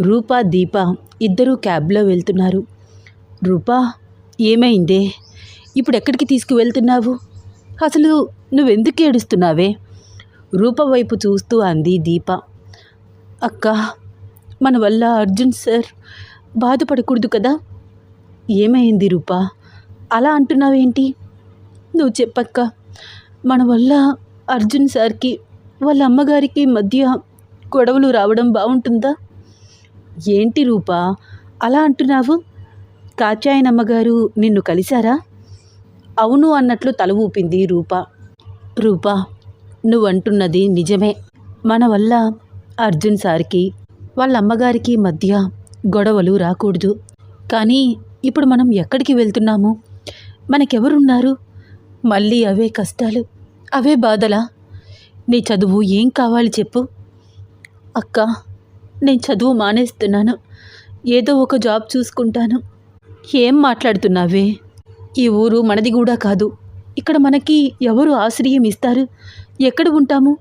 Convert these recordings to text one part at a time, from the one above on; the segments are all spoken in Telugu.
రూపా దీప ఇద్దరూ క్యాబ్లో వెళ్తున్నారు. రూపా ఏమైందే? ఇప్పుడు ఎక్కడికి తీసుకువెళ్తున్నావు? అసలు నువ్వెందుకు ఏడుస్తున్నావే? రూప వైపు చూస్తూ అంది దీప. అక్క మన వల్ల అర్జున్ సార్ బాధపడకూడదు కదా? ఏమైంది రూపా? అలా అంటున్నావేంటి? నువ్వు చెప్పక్క. మన వల్ల అర్జున్ సార్కి వాళ్ళ అమ్మగారికి మధ్య గొడవలు రావడం బాగుంటుందా? ఏంటి రూపా? అలా అంటున్నావు? కాచాయనమ్మగారు నిన్ను కలిశారా? అవును అన్నట్లు తల ఊపింది రూప. రూప నువ్వంటున్నది నిజమే. మన వల్ల అర్జున్ సార్కి వాళ్ళ అమ్మగారికి మధ్య గొడవలు రాకూడదు. కానీ ఇప్పుడు మనం ఎక్కడికి వెళ్తున్నాము? మనకెవరున్నారు? మళ్ళీ అవే కష్టాలు అవే బాధలా? నీ చదువు ఏం కావాలి చెప్పు? అక్క నేను చదువు మానేస్తున్నాను. ఏదో ఒక జాబ్ చూసుకుంటాను. ఏం మాట్లాడుతున్నావే? ఈ ఊరు మనది కూడా కాదు. ఇక్కడ మనకి ఎవరు ఆశ్రయం ఇస్తారు? ఎక్కడ ఉంటాము?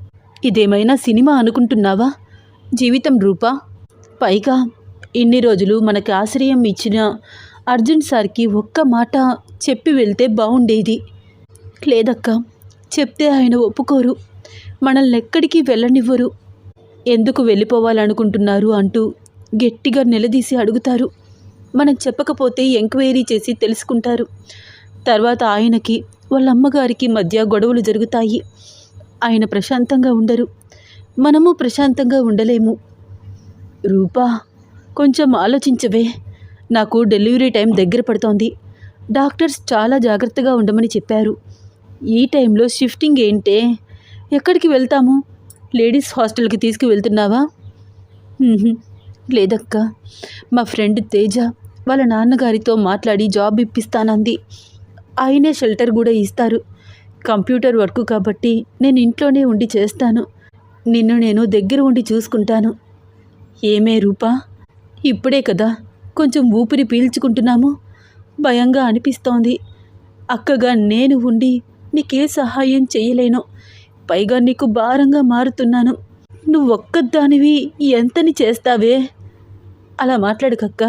ఇదేమైనా సినిమా అనుకుంటున్నావా? జీవితం రూపా? పైగా ఇన్ని రోజులు మనకి ఆశ్రయం ఇచ్చిన అర్జున్ సార్కి ఒక్క మాట చెప్పి వెళ్తే బాగుండేది లేదక్క చెప్తే ఆయన ఒప్పుకోరు. మనల్ని ఎక్కడికి వెళ్ళనివ్వరు. ఎందుకు వెళ్ళిపోవాలనుకుంటున్నారు అంటూ గట్టిగా నిలదీసి అడుగుతారు. మనం చెప్పకపోతే ఎంక్వైరీ చేసి తెలుసుకుంటారు. తర్వాత ఆయనకి వాళ్ళ అమ్మగారికి మధ్య గొడవలు జరుగుతాయి. ఆయన ప్రశాంతంగా ఉండరు. మనము ప్రశాంతంగా ఉండలేము. రూపా కొంచెం ఆలోచించవే. నాకు డెలివరీ టైం దగ్గర పడుతోంది. డాక్టర్స్ చాలా జాగ్రత్తగా ఉండమని చెప్పారు. ఈ టైంలో షిఫ్టింగ్ ఏంటే? ఎక్కడికి వెళ్తాము? లేడీస్ హాస్టల్కి తీసుకువెళ్తున్నావా? "ఉహుం, లేదక్క. మా ఫ్రెండ్ తేజ వాళ్ళ నాన్నగారితో మాట్లాడి జాబ్ ఇప్పిస్తానంది. ఆయనే షెల్టర్ కూడా ఇస్తారు. కంప్యూటర్ వర్క్ కాబట్టి నేను ఇంట్లోనే ఉండి చేస్తాను. నిన్ను నేను దగ్గర ఉండి చూసుకుంటాను. ఏమే రూపా? ఇప్పుడే కదా. కొంచెం ఊపిరి పీల్చుకుంటున్నాము. భయంగా అనిపిస్తోంది. అక్కగా నేను ఉండి నీకే సహాయం చేయలేను. పైగా నీకు భారంగా మారుతున్నాను. నువ్వు ఒక్కదానివి ఎంతని చేస్తావే? అలా మాట్లాడకక్క.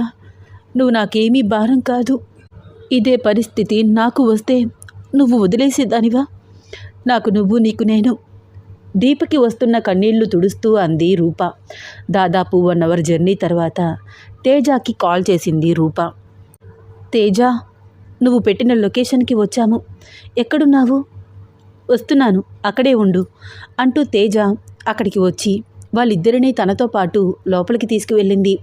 నువ్వు నాకేమీ భారం కాదు. ఇదే పరిస్థితి నాకు వస్తే నువ్వు వదిలేసేదానివా? నాకు నువ్వు నీకు నేను. దీపకి వస్తున్న కన్నీళ్ళు తుడుస్తూ అంది రూప. దాదాపు వన్ అవర్ జర్నీ తర్వాత తేజాకి కాల్ చేసింది రూప. తేజ నువ్వు పెట్టిన లొకేషన్కి వచ్చాము. ఎక్కడున్నావు? వస్తున్నాను అక్కడే ఉండు అంటూ తేజ అక్కడికి వచ్చి వాళ్ళిద్దరినీ తనతో పాటు లోపలికి తీసుకువెళ్ళింది.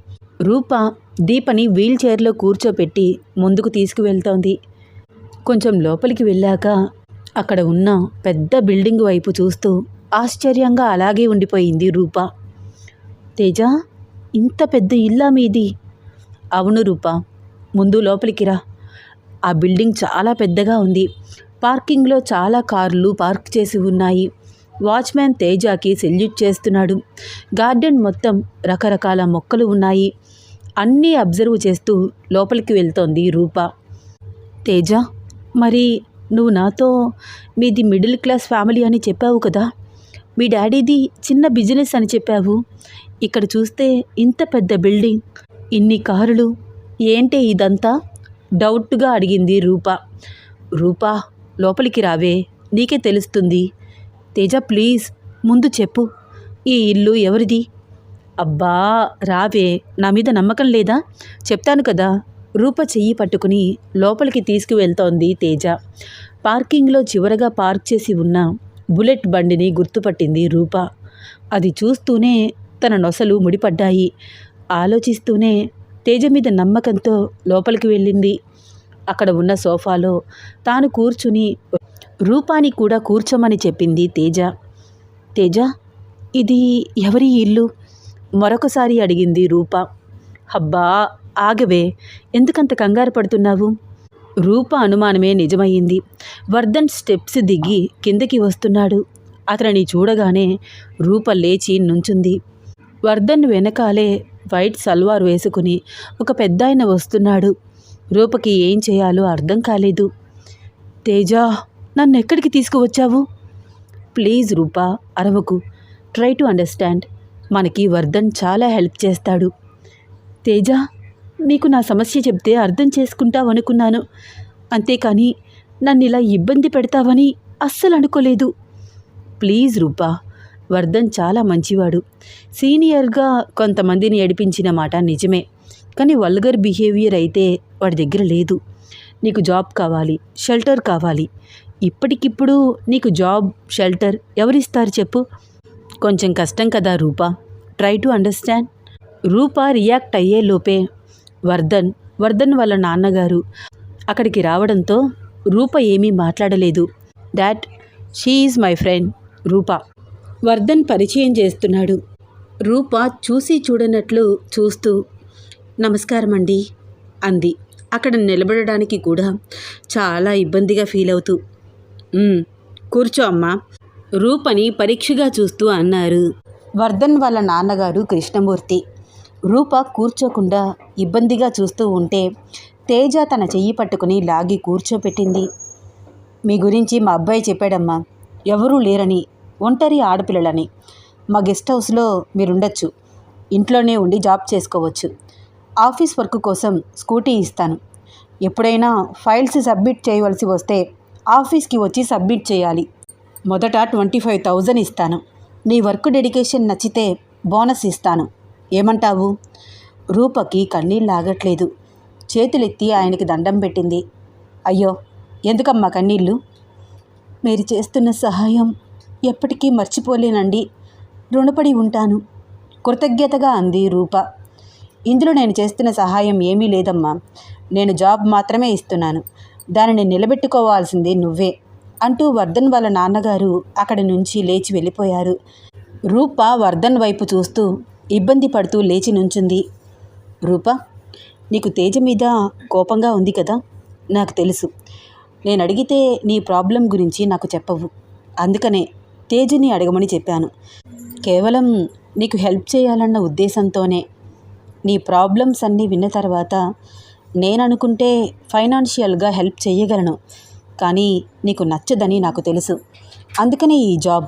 రూప దీపని వీల్ చైర్లో కూర్చోపెట్టి ముందుకు తీసుకువెళ్తోంది. కొంచెం లోపలికి వెళ్ళాక అక్కడ ఉన్న పెద్ద బిల్డింగ్ వైపు చూస్తూ ఆశ్చర్యంగా అలాగే ఉండిపోయింది రూప. తేజ ఇంత పెద్ద ఇల్లా మీది? అవును రూప ముందు లోపలికి రా. ఆ బిల్డింగ్ చాలా పెద్దగా ఉంది. పార్కింగ్లో చాలా కార్లు పార్క్ చేసి ఉన్నాయి. వాచ్మ్యాన్ తేజాకి సెల్యూట్ చేస్తున్నాడు. గార్డెన్ మొత్తం రకరకాల మొక్కలు ఉన్నాయి. అన్నీ అబ్జర్వ్ చేస్తూ లోపలికి వెళ్తోంది రూప. తేజ మరి నువ్వు నాతో మీది మిడిల్ క్లాస్ ఫ్యామిలీ అని చెప్పావు కదా? మీ డాడీది చిన్న బిజినెస్ అని చెప్పావు. ఇక్కడ చూస్తే ఇంత పెద్ద బిల్డింగ్. ఇన్ని కారులు. ఏంటి ఇదంతా? డౌట్గా అడిగింది రూప. రూపా లోపలికి రావే. నీకే తెలుస్తుంది. తేజ ప్లీజ్ ముందు చెప్పు. ఈ ఇల్లు ఎవరిది? అబ్బా రావే. నా మీద నమ్మకం లేదా? చెప్తాను కదా. రూప చెయ్యి పట్టుకుని లోపలికి తీసుకువెళ్తోంది తేజ. పార్కింగ్లో చివరగా పార్క్ చేసి ఉన్న బుల్లెట్ బండిని గుర్తుపట్టింది రూప. అది చూస్తూనే తన నొసలు ముడిపడ్డాయి. ఆలోచిస్తూనే తేజ మీద నమ్మకంతో లోపలికి వెళ్ళింది. అక్కడ ఉన్న సోఫాలో తాను కూర్చుని రూపాని కూడా కూర్చోమని చెప్పింది తేజ. తేజ ఇది ఎవరి ఇల్లు? మరొకసారి అడిగింది రూప. అబ్బా ఆగవే ఎందుకంత కంగారు పడుతున్నావు? రూప అనుమానమే నిజమయ్యింది. వర్ధన్ స్టెప్స్ దిగి కిందకి వస్తున్నాడు. అతనిని చూడగానే రూప లేచి నుంచుంది. వర్ధన్ వెనకాలే వైట్ సల్వార్ వేసుకుని ఒక పెద్దాయన వస్తున్నాడు. రూపకి ఏం చేయాలో అర్థం కాలేదు. తేజ నన్ను ఎక్కడికి తీసుకువచ్చావు? ప్లీజ్ రూపా అరవకు. Try to understand. మనకి వర్ధన్ చాలా హెల్ప్ చేస్తాడు. తేజ నీకు నా సమస్య చెప్తే అర్థం చేసుకుంటావు అనుకున్నాను. అంతేకాని నన్ను ఇలా ఇబ్బంది పెడతావని అస్సలు అనుకోలేదు. ప్లీజ్ రూపా వర్ధన్ చాలా మంచివాడు. సీనియర్గా కొంతమందిని ఏడిపించిన మాట నిజమే. కానీ వల్గర్ బిహేవియర్ అయితే వాడి దగ్గర లేదు. నీకు జాబ్ కావాలి షెల్టర్ కావాలి. ఇప్పటికిప్పుడు నీకు జాబ్ షెల్టర్ ఎవరిస్తారు చెప్పు? కొంచెం కష్టం కదా Rupa. Try to understand. Rupa react అయ్యే లోపే వర్ధన్ వర్ధన్ వాళ్ళ నాన్నగారు అక్కడికి రావడంతో రూప ఏమీ మాట్లాడలేదు. That she is my friend Rupa. Vardhan పరిచయం చేస్తున్నాడు. రూప చూసి చూడనట్లు చూస్తూ నమస్కారం అండి అంది. అక్కడ నిలబడడానికి కూడా చాలా ఇబ్బందిగా ఫీల్ అవుతూ కూర్చో అమ్మా రూపని పరీక్షగా చూస్తూ అన్నారు. వర్ధన్ వాళ్ళ నాన్నగారు కృష్ణమూర్తి. రూప కూర్చోకుండా ఇబ్బందిగా చూస్తూ ఉంటే తేజ తన చెయ్యి పట్టుకుని లాగి కూర్చోపెట్టింది. మీ గురించి మా అబ్బాయి చెప్పాడమ్మా ఎవరూ లేరని ఒంటరి ఆడపిల్లలని. మా గెస్ట్ హౌస్లో మీరుండొచ్చు. ఇంట్లోనే ఉండి జాబ్ చేసుకోవచ్చు. ఆఫీస్ వర్క్ కోసం స్కూటీ ఇస్తాను. ఎప్పుడైనా ఫైల్స్ సబ్మిట్ చేయవలసి వస్తే ఆఫీస్కి వచ్చి సబ్మిట్ చేయాలి. మొదట ట్వంటీ ఫైవ్ థౌజండ్ ఇస్తాను. నీ వర్క్ డెడికేషన్ నచ్చితే బోనస్ ఇస్తాను. ఏమంటావు? రూపకి కన్నీళ్ళు ఆగట్లేదు. చేతులెత్తి ఆయనకి దండం పెట్టింది. అయ్యో ఎందుకమ్మా కన్నీళ్ళు? మీరు చేస్తున్న సహాయం ఎప్పటికీ మర్చిపోలేనండి. రుణపడి ఉంటాను. కృతజ్ఞతగా అంది రూప. ఇందులో నేను చేస్తున్న సహాయం ఏమీ లేదమ్మా. నేను జాబ్ మాత్రమే ఇస్తున్నాను. దానిని నిలబెట్టుకోవాల్సింది నువ్వే అంటూ వర్ధన్ వాళ్ళ నాన్నగారు అక్కడి నుంచి లేచి వెళ్ళిపోయారు. రూప వర్ధన్ వైపు చూస్తూ ఇబ్బంది పడుతూ లేచి నుంచుంది. రూప నీకు తేజ మీద కోపంగా ఉంది కదా? నాకు తెలుసు. నేను అడిగితే నీ ప్రాబ్లం గురించి నాకు చెప్పవు. అందుకనే తేజుని అడగమని చెప్పాను. కేవలం నీకు హెల్ప్ చేయాలన్న ఉద్దేశంతోనే. నీ ప్రాబ్లమ్స్ అన్నీ విన్న తర్వాత నేను అనుకుంటే ఫైనాన్షియల్గా హెల్ప్ చేయగలను కానీ నీకు నచ్చదని నాకు తెలుసు. అందుకనే ఈ జాబ్.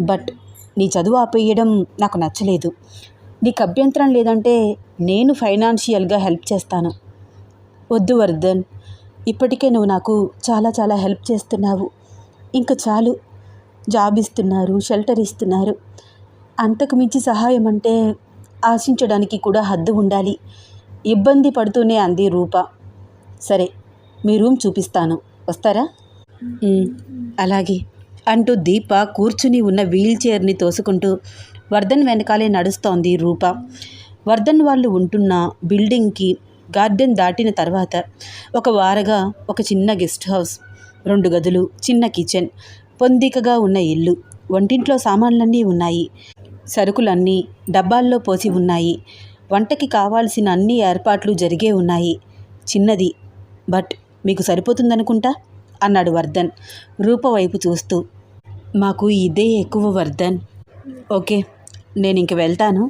బట్ నీ చదువు ఆపేయడం నాకు నచ్చలేదు. నీకు అభ్యంతరం లేదంటే నేను ఫైనాన్షియల్గా హెల్ప్ చేస్తాను. వద్దు వర్ధన్ ఇప్పటికే నువ్వు నాకు చాలా చాలా హెల్ప్ చేస్తున్నావు. ఇంకా చాలు. జాబ్ ఇస్తున్నారు షెల్టర్ ఇస్తున్నారు. అంతకు మించి సహాయం అంటే ఆశించడానికి కూడా హద్దు ఉండాలి. ఇబ్బంది పడుతూనే అంది రూప. సరే మీ రూమ్ చూపిస్తాను. వస్తారా? అలాగే అంటూ దీప కూర్చుని ఉన్న వీల్ చైర్ని తోసుకుంటూ వర్ధన్ వెనకాలే నడుస్తోంది రూప. వర్ధన్ వాళ్ళు ఉంటున్న బిల్డింగ్కి గార్డెన్ దాటిన తర్వాత ఒక వారగా ఒక చిన్న గెస్ట్ హౌస్ రెండు గదులు చిన్న కిచెన్ పొందికగా ఉన్న ఇల్లు. వంటింట్లో సామాన్లన్నీ ఉన్నాయి. సరుకులన్నీ డబ్బాల్లో పోసి ఉన్నాయి. వంటకి కావాల్సిన అన్ని ఏర్పాట్లు జరిగే ఉన్నాయి. చిన్నది బట్ మీకు సరిపోతుందనుకుంటా? అన్నాడు వర్ధన్ రూప వైపు చూస్తూ. మాకు ఇదే ఎక్కువ వర్ధన్. ఓకే నేను ఇంక వెళ్తాను.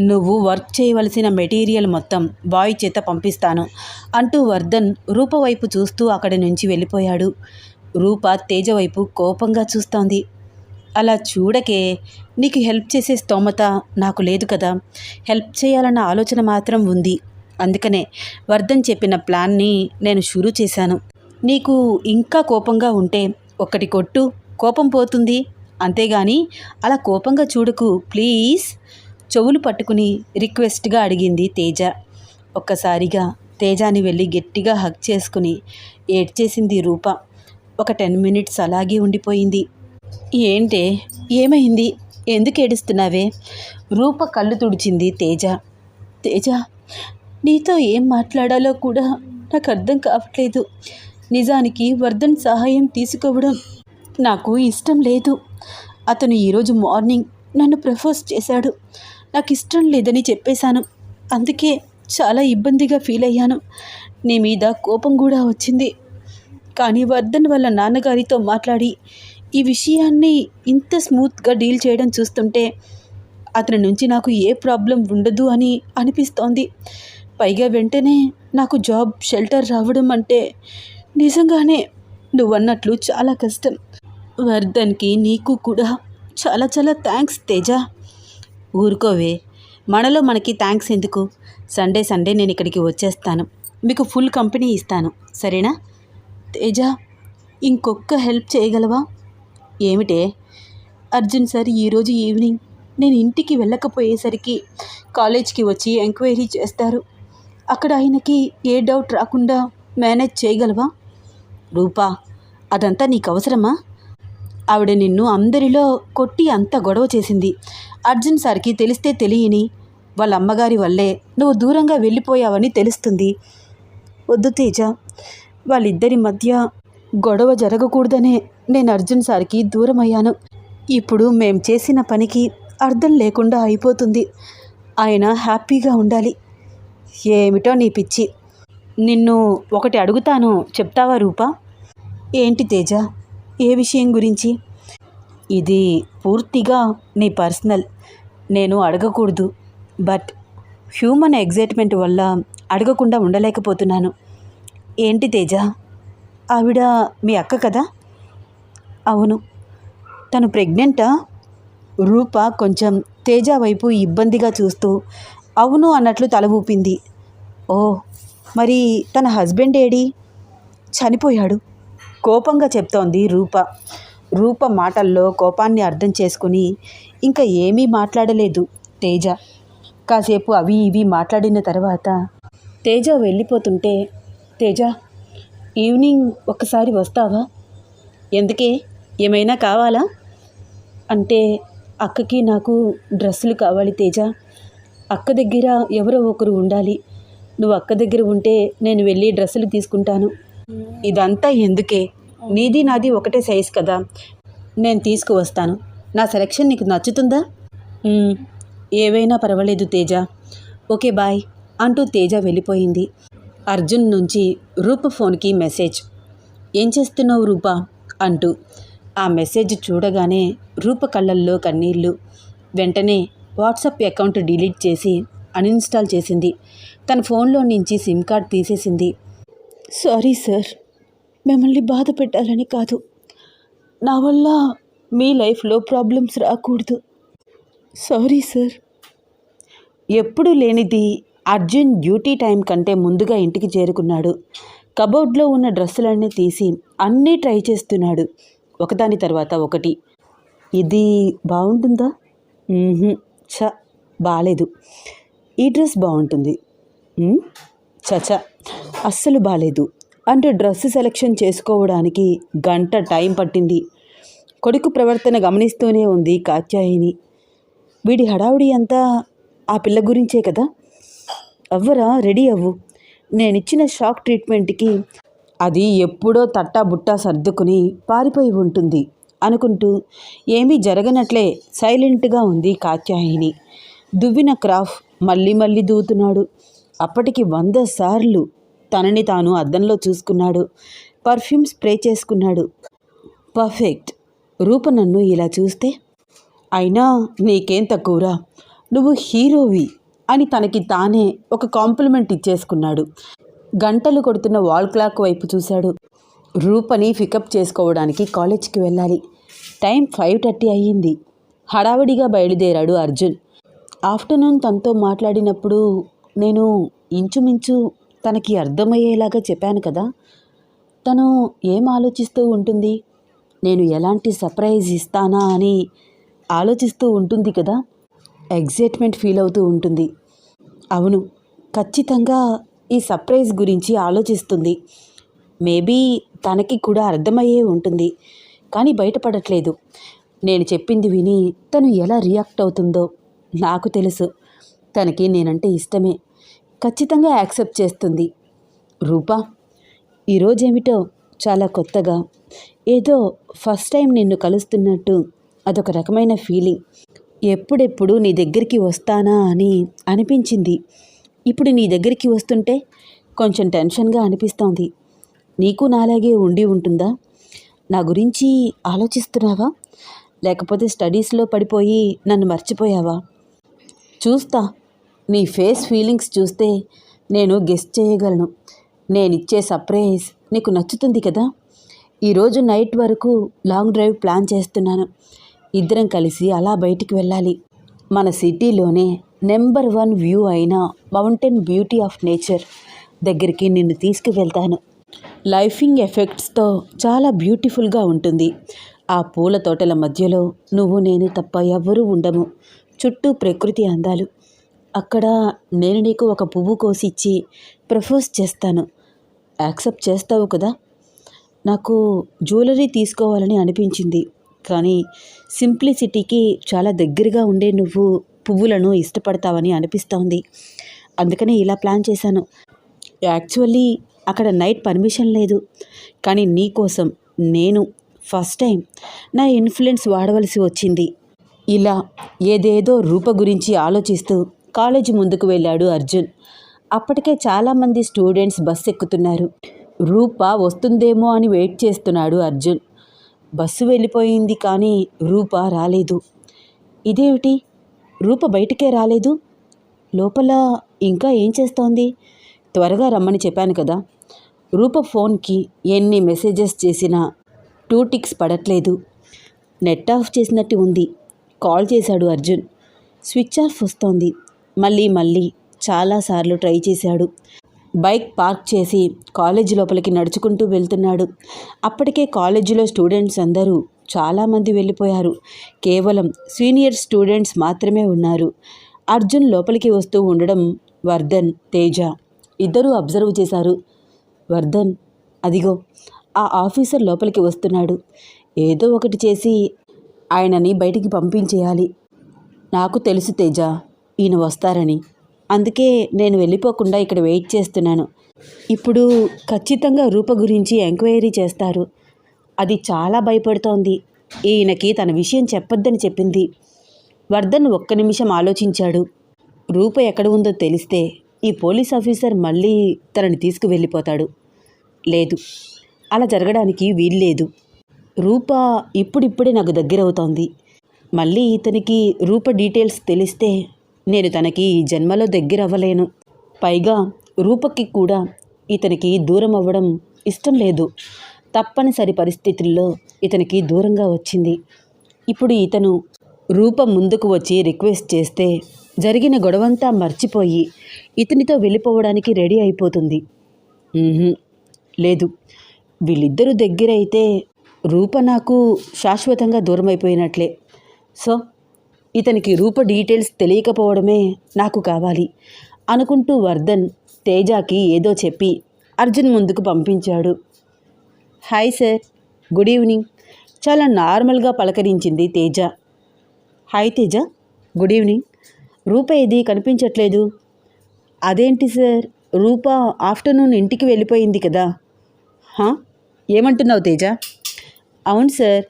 నువ్వు వర్క్ చేయవలసిన మెటీరియల్ మొత్తం బాయ్ చేత పంపిస్తాను అంటూ వర్ధన్ రూపవైపు చూస్తూ అక్కడి నుంచి వెళ్ళిపోయాడు. రూప తేజ వైపు కోపంగా చూస్తోంది. అలా చూడకే నీకు హెల్ప్ చేసే స్తోమత నాకు లేదు కదా. హెల్ప్ చేయాలన్న ఆలోచన మాత్రం ఉంది. అందుకనే వర్ధన్ చెప్పిన ప్లాన్ని నేను షురూ చేశాను. నీకు ఇంకా కోపంగా ఉంటే ఒక్కటి కొట్టు కోపం పోతుంది. అంతేగాని అలా కోపంగా చూడకు ప్లీజ్. చెవులు పట్టుకుని రిక్వెస్ట్గా అడిగింది తేజ. ఒక్కసారిగా తేజాని వెళ్ళి గట్టిగా హక్ చేసుకుని ఏడ్చేసింది రూప. ఒక టెన్ మినిట్స్ అలాగే ఉండిపోయింది. ఏంటే? ఏమైంది? ఎందుకు ఏడుస్తున్నావే? రూప కళ్ళు తుడిచింది తేజ. తేజ నీతో ఏం మాట్లాడాలో కూడా నాకు అర్థం కావట్లేదు. నిజానికి వర్ధన్ సహాయం తీసుకోవడం నాకు ఇష్టం లేదు. అతను ఈరోజు మార్నింగ్ నన్ను ప్రపోజ్ చేశాడు. నాకు ఇష్టం లేదని చెప్పేశాను. అందుకే చాలా ఇబ్బందిగా ఫీల్ అయ్యాను. నీ మీద కోపం కూడా వచ్చింది. కానీ వర్ధన్ వాళ్ళ నాన్నగారితో మాట్లాడి ఈ విషయాన్ని ఇంత స్మూత్గా డీల్ చేయడం చూస్తుంటే అతని నుంచి నాకు ఏ ప్రాబ్లం ఉండదు అని అనిపిస్తోంది. పైగా వెంటనే నాకు జాబ్ షెల్టర్ రావడం అంటే నిజంగానే నువ్వన్నట్లు చాలా కష్టం. వర్ధన్కి నీకు కూడా చాలా చాలా థ్యాంక్స్ తేజ. ఊరుకోవే మనలో మనకి థ్యాంక్స్ ఎందుకు? సండే సండే నేను ఇక్కడికి వచ్చేస్తాను. మీకు ఫుల్ కంపెనీ ఇస్తాను. సరేనా? తేజ ఇంకొక హెల్ప్ చేయగలవా? ఏమిటే? అర్జున్ సార్ ఈరోజు ఈవినింగ్ నేను ఇంటికి వెళ్ళకపోయేసరికి కాలేజ్కి వచ్చి ఎంక్వైరీ చేస్తారు. అక్కడ ఆయనకి ఏ డౌట్ రాకుండా మేనేజ్ చేయగలవా? రూపా అదంతా నీకు అవసరమా ఆవిడ నిన్ను అందరిలో కొట్టి అంత గొడవ చేసింది. అర్జున్ సార్కి తెలిస్తే తెలియని వాళ్ళ అమ్మగారి వల్లే నువ్వు దూరంగా వెళ్ళిపోయావని తెలుస్తుంది. వద్దు తేజ వాళ్ళిద్దరి మధ్య గొడవ జరగకూడదనే నేను అర్జున్ సార్కి దూరం అయ్యాను ఇప్పుడు మేం చేసిన పనికి అర్థం లేకుండా అయిపోతుంది. ఆయన హ్యాపీగా ఉండాలి. ఏమిటో నీ పిచ్చి. నిన్ను ఒకటి అడుగుతాను చెప్తావా రూపా? ఏంటి తేజ? ఏ విషయం గురించి? ఇది పూర్తిగా నీ పర్సనల్. నేను అడగకూడదు. బట్ హ్యూమన్ ఎగ్జైట్మెంట్ వల్ల అడగకుండా ఉండలేకపోతున్నాను. ఏంటి తేజ? ఆవిడ మీ అక్క కదా? అవును. తను ప్రెగ్నెంటా? రూప కొంచెం తేజ వైపు ఇబ్బందిగా చూస్తూ అవును అన్నట్లు తల ఊపింది. ఓ మరి తన హస్బెండ్ ఏడి? చనిపోయాడు. కోపంగా చెప్తోంది రూప. రూప మాటల్లో కోపాన్ని అర్థం చేసుకుని ఇంకా ఏమీ మాట్లాడలేదు తేజ. కాసేపు అవి ఇవి మాట్లాడిన తర్వాత తేజ వెళ్ళిపోతుంటే తేజ ఈవినింగ్ ఒకసారి వస్తావా? ఎందుకే? ఏమైనా కావాలా? అంటే అక్కకి నాకు డ్రెస్సులు కావాలి తేజ. అక్క దగ్గర ఎవరో ఒకరు ఉండాలి. నువ్వు అక్క దగ్గర ఉంటే నేను వెళ్ళి డ్రెస్సులు తీసుకుంటాను. ఇదంతా ఎందుకే? నీది నాది ఒకటే సైజ్ కదా. నేను తీసుకువస్తాను. నా సెలెక్షన్ నీకు నచ్చుతుందా? ఏవైనా పర్వాలేదు తేజ. ఓకే బాయ్ అంటూ తేజ వెళ్ళిపోయింది. అర్జున్ నుంచి రూప ఫోన్కి మెసేజ్. ఏం చేస్తున్నావు రూప? అంటూ. ఆ మెసేజ్ చూడగానే రూప కళ్ళల్లో కన్నీళ్ళు వెంటనే వాట్సాప్ అకౌంట్ డిలీట్ చేసి అన్ఇన్స్టాల్ చేసింది. తన ఫోన్లో నుంచి సిమ్ కార్డ్ తీసేసింది. సారీ సార్ మిమ్మల్ని బాధ పెట్టాలని కాదు. నా వల్ల మీ లైఫ్లో ప్రాబ్లమ్స్ రాకూడదు. Sorry sir. ఎప్పుడు లేనిది అర్జున్ డ్యూటీ టైం కంటే ముందుగా ఇంటికి చేరుకున్నాడు. కబోర్డ్లో ఉన్న డ్రెస్సులన్నీ తీసి అన్నీ ట్రై చేస్తున్నాడు. ఒకదాని తర్వాత ఒకటి. ఇది బాగుంటుందా? చ ఛ బాలేదు. ఈ డ్రెస్ బాగుంటుంది. చచ అస్సలు బాలేదు. అంటూ డ్రెస్ సెలెక్షన్ చేసుకోవడానికి గంట టైం పట్టింది. కొడుకు ప్రవర్తన గమనిస్తూనే ఉంది కాత్యాయిని. వీడి హడావుడి అంతా ఆ పిల్ల గురించే కదా? అవ్వరా రెడీ అవ్వు. నేనిచ్చిన షాక్ ట్రీట్మెంట్కి అది ఎప్పుడో తట్టా బుట్టా సర్దుకుని పారిపోయి ఉంటుంది అనుకుంటూ ఏమీ జరగనట్లే సైలెంట్గా ఉంది కాత్యాయిని. దువ్విన క్రాఫ్ మళ్ళీ మళ్ళీ దూవుతున్నాడు అప్పటికి వంద సార్లు తనని తాను అద్దంలో చూసుకున్నాడు. పర్ఫ్యూమ్ స్ప్రే చేసుకున్నాడు. పర్ఫెక్ట్. రూప నన్ను ఇలా చూస్తే అయినా నీకేం తక్కువరా? నువ్వు హీరోవి. అని తనకి తానే ఒక కాంప్లిమెంట్ ఇచ్చేసుకున్నాడు. గంటలు కొడుతున్న వాల్ క్లాక్ వైపు చూశాడు. రూపని పికప్ చేసుకోవడానికి కాలేజ్కి వెళ్ళాలి. టైం ఫైవ్ థర్టీ అయ్యింది. హడావిడిగా బయలుదేరాడు అర్జున్. ఆఫ్టర్నూన్ తనతో మాట్లాడినప్పుడు నేను ఇంచుమించు తనకి అర్థమయ్యేలాగా చెప్పాను కదా. తను ఏం ఆలోచిస్తూ ఉంటుంది? నేను ఎలాంటి సర్ప్రైజ్ ఇస్తానా అని ఆలోచిస్తూ ఉంటుంది కదా. ఎగ్జైట్మెంట్ ఫీల్ అవుతూ ఉంటుంది. అవును ఖచ్చితంగా ఈ సర్ప్రైజ్ గురించి ఆలోచిస్తుంది. మేబీ తనకి కూడా అర్థమయ్యే ఉంటుంది. కానీ బయటపడట్లేదు. నేను చెప్పింది విని తను ఎలా రియాక్ట్ అవుతుందో నాకు తెలుసు. తనకి నేనంటే ఇష్టమే. ఖచ్చితంగా యాక్సెప్ట్ చేస్తుంది. రూపా ఈరోజేమిటో చాలా కొత్తగా. ఏదో ఫస్ట్ టైం నిన్ను కలుస్తున్నట్టు అదొక రకమైన ఫీలింగ్. ఎప్పుడెప్పుడు నీ దగ్గరికి వస్తానా అని అనిపించింది. ఇప్పుడు నీ దగ్గరికి వస్తుంటే కొంచెం టెన్షన్గా అనిపిస్తోంది. నీకు నాలాగే ఉండి ఉంటుందా? నా గురించి ఆలోచిస్తున్నావా? లేకపోతే స్టడీస్లో పడిపోయి నన్ను మర్చిపోయావా? చూస్తా. నీ ఫేస్ ఫీలింగ్స్ చూస్తే నేను గెస్ట్ చేయగలను. నేనిచ్చే సర్ప్రైజ్ నీకు నచ్చుతుంది కదా? ఈరోజు నైట్ వరకు లాంగ్ డ్రైవ్ ప్లాన్ చేస్తున్నాను. ఇద్దరం కలిసి అలా బయటికి వెళ్ళాలి. మన సిటీలోనే నెంబర్ వన్ వ్యూ అయిన మౌంటైన్ బ్యూటీ ఆఫ్ నేచర్ దగ్గరికి నిన్ను తీసుకువెళ్తాను. లైఫింగ్ ఎఫెక్ట్స్తో చాలా బ్యూటిఫుల్గా ఉంటుంది. ఆ పూల తోటల మధ్యలో నువ్వు నేను తప్ప ఎవ్వరూ ఉండము. చుట్టూ ప్రకృతి అందాలు. అక్కడ నేను నీకు ఒక పువ్వు కోసిచ్చి ప్రపోజ్ చేస్తాను. యాక్సెప్ట్ చేస్తావు కదా? నాకు జ్యువెలరీ తీసుకోవాలని అనిపించింది. కానీ సింప్లిసిటీకి చాలా దగ్గరగా ఉండే నువ్వు పువ్వులను ఇష్టపడతావని అనిపిస్తోంది. అందుకనే ఇలా ప్లాన్ చేశాను. యాక్చువల్లీ అక్కడ నైట్ పర్మిషన్ లేదు. కానీ నీ కోసం నేను ఫస్ట్ టైం నా ఇన్ఫ్లుయెన్స్ వాడవలసి వచ్చింది. ఇలా ఏదేదో రూప గురించి ఆలోచిస్తూ కాలేజీ ముందుకు వెళ్ళాడు అర్జున్. అప్పటికే చాలామంది స్టూడెంట్స్ బస్ ఎక్కుతున్నారు. రూప వస్తుందేమో అని వెయిట్ చేస్తున్నాడు అర్జున్. బస్సు వెళ్ళిపోయింది కానీ రూప రాలేదు. ఇదేమిటి? రూప బయటికే రాలేదు? లోపల ఇంకా ఏం చేస్తోంది? త్వరగా రమ్మని చెప్పాను కదా. రూప ఫోన్కి ఎన్ని మెసేజెస్ చేసినా టూ టిక్స్ పడట్లేదు. నెట్ ఆఫ్ చేసినట్టు ఉంది. కాల్ చేశాడు అర్జున్. స్విచ్ ఆఫ్ వస్తోంది. మళ్ళీ మళ్ళీ చాలాసార్లు ట్రై చేశాడు. బైక్ పార్క్ చేసి కాలేజ్ లోపలికి నడుచుకుంటూ వెళ్తున్నాడు. అప్పటికే కాలేజీలో స్టూడెంట్స్ అందరూ చాలామంది వెళ్ళిపోయారు. కేవలం సీనియర్ స్టూడెంట్స్ మాత్రమే ఉన్నారు. అర్జున్ లోపలికి వస్తూ ఉండడం వర్ధన్ తేజ ఇద్దరూ అబ్జర్వ్ చేశారు. వర్ధన్ అదిగో ఆ ఆఫీసర్ లోపలికి వస్తున్నాడు. ఏదో ఒకటి చేసి ఆయనని బయటికి పంపించేయాలి. నాకు తెలుసు తేజ ఈయన వస్తారని. అందుకే నేను వెళ్ళిపోకుండా ఇక్కడ వెయిట్ చేస్తున్నాను. ఇప్పుడు ఖచ్చితంగా రూప గురించి ఎంక్వైరీ చేస్తారు. అది చాలా భయపడుతోంది. ఈయనకి తన విషయం చెప్పొద్దని చెప్పింది. వర్ధన్ ఒక్క నిమిషం ఆలోచించాడు. రూప ఎక్కడ ఉందో తెలిస్తే ఈ పోలీస్ ఆఫీసర్ మళ్ళీ తనని తీసుకువెళ్ళిపోతాడు. లేదు అలా జరగడానికి వీల్లేదు రూప ఇప్పుడిప్పుడే నాకు దగ్గరవుతోంది. మళ్ళీ ఇతనికి రూప డీటెయిల్స్ తెలిస్తే నేను తనకి ఈ జన్మలో దగ్గర అవ్వలేను పైగా రూపకి కూడా ఇతనికి దూరం అవ్వడం ఇష్టం లేదు. తప్పనిసరి పరిస్థితుల్లో ఇతనికి దూరంగా వచ్చింది. ఇప్పుడు ఇతను రూప ముందుకు వచ్చి రిక్వెస్ట్ చేస్తే జరిగిన గొడవంతా మర్చిపోయి ఇతనితో వెళ్ళిపోవడానికి రెడీ అయిపోతుంది. లేదు. వీళ్ళిద్దరూ దగ్గరైతే రూప నాకు శాశ్వతంగా దూరం అయిపోయినట్లే సో ఇతనికి రూప డీటెయిల్స్ తెలియకపోవడమే నాకు కావాలి అనుకుంటూ వర్ధన్ తేజాకి ఏదో చెప్పి అర్జున్ ముందుకు పంపించాడు. Hi sir good evening. చాలా నార్మల్గా పలకరించింది Teja. Hi Teja good evening. Rupa ఏది కనిపించట్లేదు. అదేంటి సార్ రూప ఆఫ్టర్నూన్ ఇంటికి వెళ్ళిపోయింది కదా. హా? ఏమంటున్నావు తేజ? అవును సార్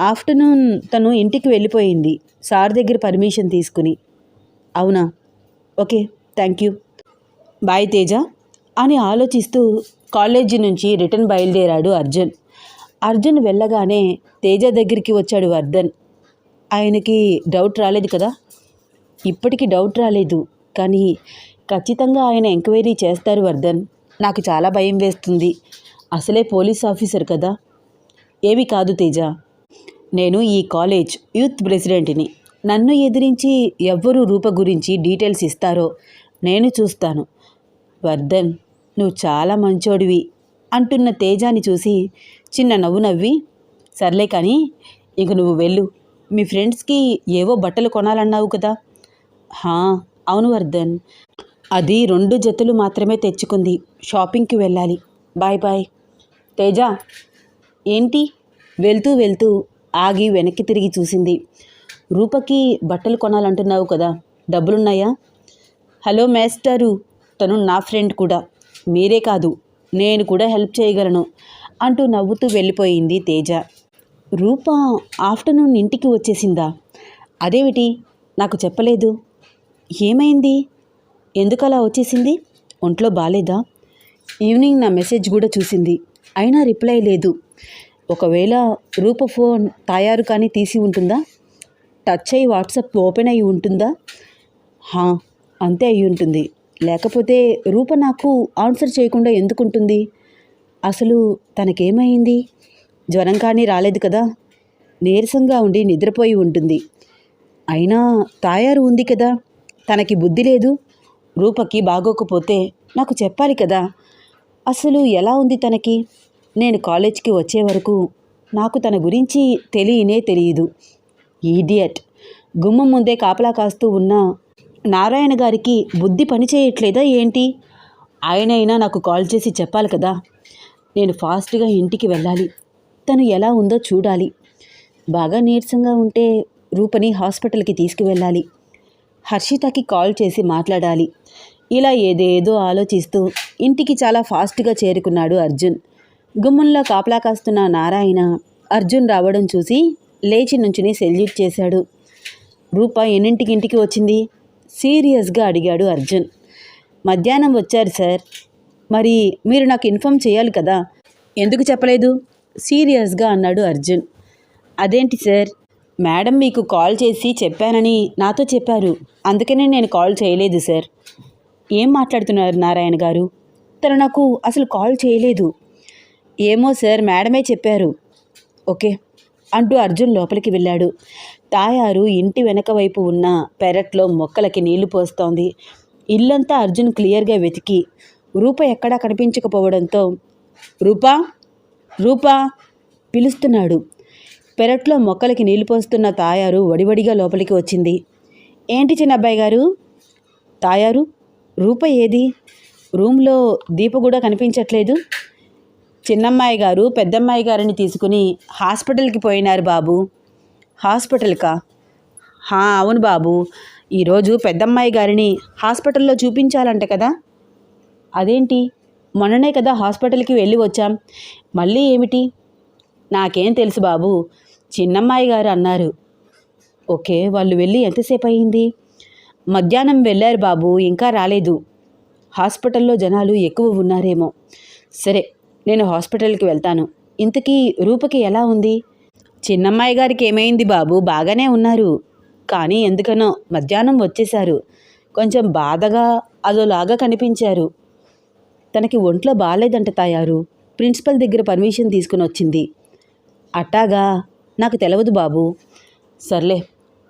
ఆఫ్టర్నూన్ తను ఇంటికి వెళ్ళిపోయింది. సార్ దగ్గర పర్మిషన్ తీసుకుని. అవునా? Okay thank you. Bye Teja అని ఆలోచిస్తూ కాలేజీ నుంచి రిటర్న్ బయలుదేరాడు అర్జున్. అర్జున్ వెళ్ళగానే తేజ దగ్గరికి వచ్చాడు వర్ధన్. ఆయనకి డౌట్ రాలేదు కదా? ఇప్పటికీ డౌట్ రాలేదు కానీ ఖచ్చితంగా ఆయన ఎంక్వైరీ చేస్తారు వర్ధన్. నాకు చాలా భయం వేస్తుంది. అసలే పోలీస్ ఆఫీసర్ కదా? ఏమీ కాదు తేజ. నేను ఈ కాలేజ్ యూత్ ప్రెసిడెంట్ని. నన్ను ఎదిరించి ఎవ్వరు రూప గురించి డీటెయిల్స్ ఇస్తారో నేను చూస్తాను. వర్ధన్ నువ్వు చాలా మంచోడివి అంటున్న తేజాని చూసి చిన్న నవ్వు నవ్వి సర్లే కానీ ఇంక నువ్వు వెళ్ళు. మీ ఫ్రెండ్స్కి ఏవో బట్టలు కొనాలన్నావు కదా. హా అవును వర్ధన్. అది రెండు జతలు మాత్రమే తెచ్చుకుంది. షాపింగ్కి వెళ్ళాలి. Bye bye. తేజ ఏంటి? వెళ్తూ వెళ్తూ ఆగి వెనక్కి తిరిగి చూసింది. రూపకి బట్టలు కొనాలంటున్నావు కదా డబ్బులున్నాయా? హలో మేస్టారు తను నా ఫ్రెండ్ కూడా. మీరే కాదు నేను కూడా హెల్ప్ చేయగలను అంటూ నవ్వుతూ వెళ్ళిపోయింది తేజ. రూప ఆఫ్టర్నూన్ ఇంటికి వచ్చేసిందా? అదేమిటి నాకు చెప్పలేదు. ఏమైంది? ఎందుకు అలా వచ్చేసింది? ఒంట్లో బాలేదా? ఈవినింగ్ నా మెసేజ్ కూడా చూసింది. అయినా రిప్లై లేదు. ఒకవేళ రూప ఫోన్ తయారు కానీ తీసి ఉంటుందా? టచ్ అయ్యి వాట్సాప్ ఓపెన్ అయ్యి ఉంటుందా? హా అంతే అయి ఉంటుంది. లేకపోతే రూప నాకు ఆన్సర్ చేయకుండా ఎందుకుంటుంది అసలు తనకేమైంది? జ్వరం కానీ రాలేదు కదా? నీరసంగా ఉండి నిద్రపోయి ఉంటుంది. అయినా తాయారు ఉంది కదా? తనకి బుద్ధి లేదు. రూపకి బాగోకపోతే నాకు చెప్పాలి కదా? అసలు ఎలా ఉంది తనకి? నేను కాలేజ్కి వచ్చే వరకు నాకు తన గురించి తెలియనే తెలియదు. ఈడియట్ గుమ్మం ముందే కాపలా కాస్తూ ఉన్న నారాయణ గారికి బుద్ధి పని చేయట్లేదా ఏంటి? ఆయనైనా నాకు కాల్ చేసి చెప్పాలి కదా. నేను ఫాస్ట్గా ఇంటికి వెళ్ళాలి. తను ఎలా ఉందో చూడాలి. బాగా నీరసంగా ఉంటే రూపని హాస్పిటల్కి తీసుకువెళ్ళాలి. హర్షితకి కాల్ చేసి మాట్లాడాలి. ఇలా ఏదేదో ఆలోచిస్తూ ఇంటికి చాలా ఫాస్ట్గా చేరుకున్నాడు అర్జున్. గుమ్మంలో కాపలా కాస్తున్న నారాయణ అర్జున్ రావడం చూసి లేచి నుంచుని సెల్యూట్ చేశాడు. రూప ఎన్నింటికి ఇంటికి వచ్చింది? సీరియస్గా అడిగాడు అర్జున్. మధ్యాహ్నం వచ్చారు సార్. మరి మీరు నాకు ఇన్ఫామ్ చేయాలి కదా? ఎందుకు చెప్పలేదు? సీరియస్గా అన్నాడు అర్జున్. అదేంటి సార్? మేడం మీకు కాల్ చేసి చెప్పానని నాతో చెప్పారు. అందుకనే నేను కాల్ చేయలేదు సార్. ఏం మాట్లాడుతున్నారు నారాయణ గారు? తను నాకు అసలు కాల్ చేయలేదు. ఏమో సార్ మేడమే చెప్పారు. ఓకే అంటూ అర్జున్ లోపలికి వెళ్ళాడు. తాయారు ఇంటి వెనక వైపు ఉన్న పెరట్లో మొక్కలకి నీళ్ళు పోస్తోంది. ఇల్లంతా అర్జున్ క్లియర్గా వెతికి రూప ఎక్కడా కనిపించకపోవడంతో రూపా రూపా పిలుస్తున్నాడు. పెరట్లో మొక్కలకి నీళ్ళు పోస్తున్న తాయారు వడివడిగా లోపలికి వచ్చింది. ఏంటి చిన్న అబ్బాయి గారు? తాయారు రూప ఏది? రూమ్లో దీప కూడా కనిపించట్లేదు? చిన్నమ్మాయి గారు పెద్దమ్మాయి గారిని తీసుకుని హాస్పిటల్కి పోయినారు బాబు. హాస్పిటల్కా హా అవును బాబు. ఈరోజు పెద్దమ్మాయి గారిని హాస్పిటల్లో చూపించాలంట కదా. అదేంటి? మొన్ననే కదా హాస్పిటల్కి వెళ్ళి వచ్చాం. మళ్ళీ ఏమిటి? నాకేం తెలుసు బాబు. చిన్నమ్మాయి గారు అన్నారు. ఓకే వాళ్ళు వెళ్ళి ఎంతసేపు అయింది? మధ్యాహ్నం వెళ్ళారు బాబు ఇంకా రాలేదు. హాస్పిటల్లో జనాలు ఎక్కువ ఉన్నారేమో. సరే నేను హాస్పిటల్కి వెళ్తాను. ఇంతకీ రూపకి ఎలా ఉంది? చిన్నమ్మాయి గారికి ఏమైంది బాబు? బాగానే ఉన్నారు. కానీ ఎందుకనో మధ్యాహ్నం వచ్చేశారు. కొంచెం బాధగా అదోలాగా కనిపించారు. తనకి ఒంట్లో బాగాలేదంట తాయారు. ప్రిన్సిపల్ దగ్గర పర్మిషన్ తీసుకుని వచ్చింది. అట్టాగా నాకు తెలవదు బాబు. సర్లే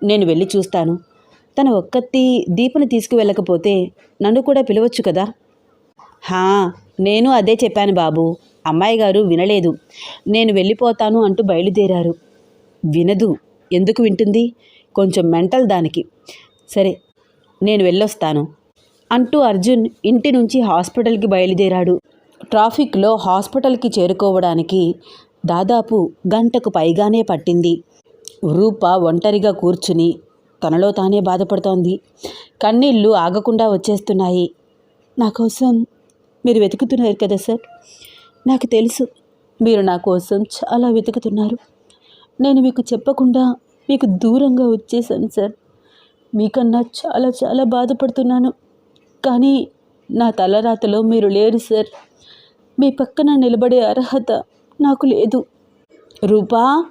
నేను వెళ్ళి చూస్తాను. తన ఒక్కత్తి దీపని తీసుకువెళ్ళకపోతే నన్ను కూడా పిలవచ్చు కదా? హా నేను అదే చెప్పాను బాబు. అమ్మాయి గారు వినలేదు. నేను వెళ్ళిపోతాను అంటూ బయలుదేరారు. వినదు. ఎందుకు వింటుంది? కొంచెం మెంటల్ దానికి. సరే నేను వెళ్ళొస్తాను అంటూ అర్జున్ ఇంటి నుంచి హాస్పిటల్కి బయలుదేరాడు. ట్రాఫిక్లో హాస్పిటల్కి చేరుకోవడానికి దాదాపు గంటకు పైగానే పట్టింది. రూప ఒంటరిగా కూర్చుని తనలో తానే బాధపడుతోంది. కన్నీళ్ళు ఆగకుండా వచ్చేస్తున్నాయి. నా కోసం మీరు వెతుకుతున్నారు కదా సార్? నాకు తెలుసు మీరు నా కోసం చాలా వెతుకుతున్నారు. నేను మీకు చెప్పకుండా మీకు దూరంగా వచ్చేసాను సార్. మీకన్నా చాలా చాలా బాధపడుతున్నాను. కానీ నా తలరాతలో మీరు లేరు సార్. మీ పక్కన నిలబడే అర్హత నాకు లేదు. రూపా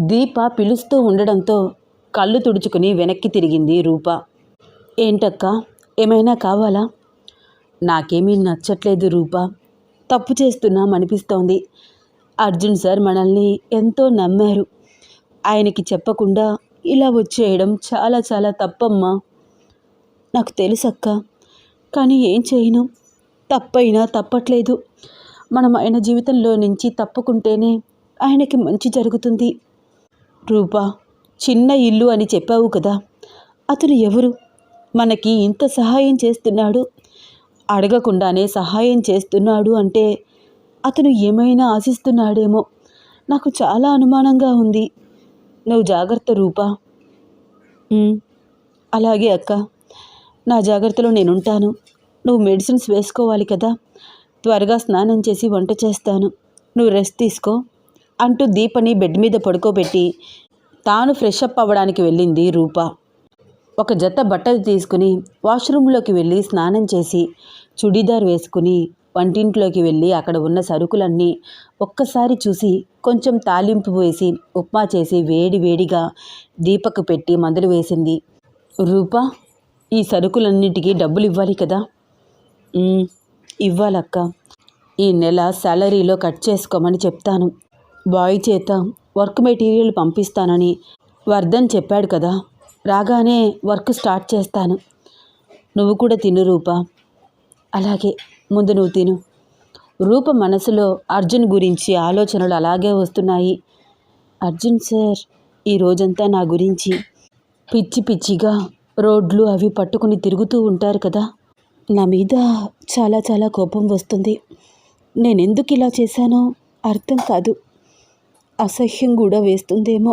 దీప పిలుస్తూ ఉండడంతో కళ్ళు తుడుచుకుని వెనక్కి తిరిగింది రూప. ఏంటక్క ఏమైనా కావాలా? నాకేమీ నచ్చట్లేదు రూపా. తప్పు చేస్తున్నాం అనిపిస్తోంది. అర్జున్ సార్ మనల్ని ఎంతో నమ్మారు. ఆయనకి చెప్పకుండా ఇలా వచ్చేయడం చాలా చాలా తప్పమ్మా. నాకు తెలుసక్క. కానీ ఏం చేయను? తప్పైనా తప్పట్లేదు. మనం ఆయన జీవితంలో నుంచి తప్పుకుంటేనే ఆయనకి మంచి జరుగుతుంది. రూపా చిన్న ఇల్లు అని చెప్పావు కదా. అతను ఎవరు? మనకి ఇంత సహాయం చేస్తున్నాడు. అడగకుండానే సహాయం చేస్తున్నాడు అంటే అతను ఏమైనా ఆశిస్తున్నాడేమో. నాకు చాలా అనుమానంగా ఉంది. నువ్వు జాగ్రత్త రూపా. అలాగే అక్క. నా జాగ్రత్తలో నేనుంటాను. నువ్వు మెడిసిన్స్ వేసుకోవాలి కదా. త్వరగా స్నానం చేసి వంట చేస్తాను. నువ్వు రెస్ట్ తీసుకో అంటూ దీపని బెడ్ మీద పడుకోబెట్టి తాను ఫ్రెష్ అప్ అవ్వడానికి వెళ్ళింది రూప. ఒక జత బట్టలు తీసుకుని వాష్రూమ్లోకి వెళ్ళి స్నానం చేసి చుడీదార్ వేసుకుని వంటింట్లోకి వెళ్ళి అక్కడ ఉన్న సరుకులన్నీ ఒక్కసారి చూసి కొంచెం తాలింపు వేసి ఉప్మా చేసి వేడి వేడిగా దీపకు పెట్టి మందులు వేసింది. రూపా ఈ సరుకులన్నిటికీ డబ్బులు ఇవ్వాలి కదా? ఇవ్వాలక్క. ఈ నెల శాలరీలో కట్ చేసుకోమని చెప్తాను. బాయ్ చేత వర్క్ మెటీరియల్ పంపిస్తానని వర్ధన్ చెప్పాడు కదా? రాగానే వర్క్ స్టార్ట్ చేస్తాను. నువ్వు కూడా తిను రూప. అలాగే ముందు నువ్వు తిను. రూప మనసులో అర్జున్ గురించి ఆలోచనలు అలాగే వస్తున్నాయి. అర్జున్ సార్ ఈ రోజంతా నా గురించి పిచ్చి పిచ్చిగా రోడ్లు అవి పట్టుకుని తిరుగుతూ ఉంటారు కదా. నా మీద చాలా చాలా కోపం వస్తుంది. నేను ఎందుకు ఇలా చేశానో అర్థం కాదు. అసహ్యం కూడా వేస్తుందేమో.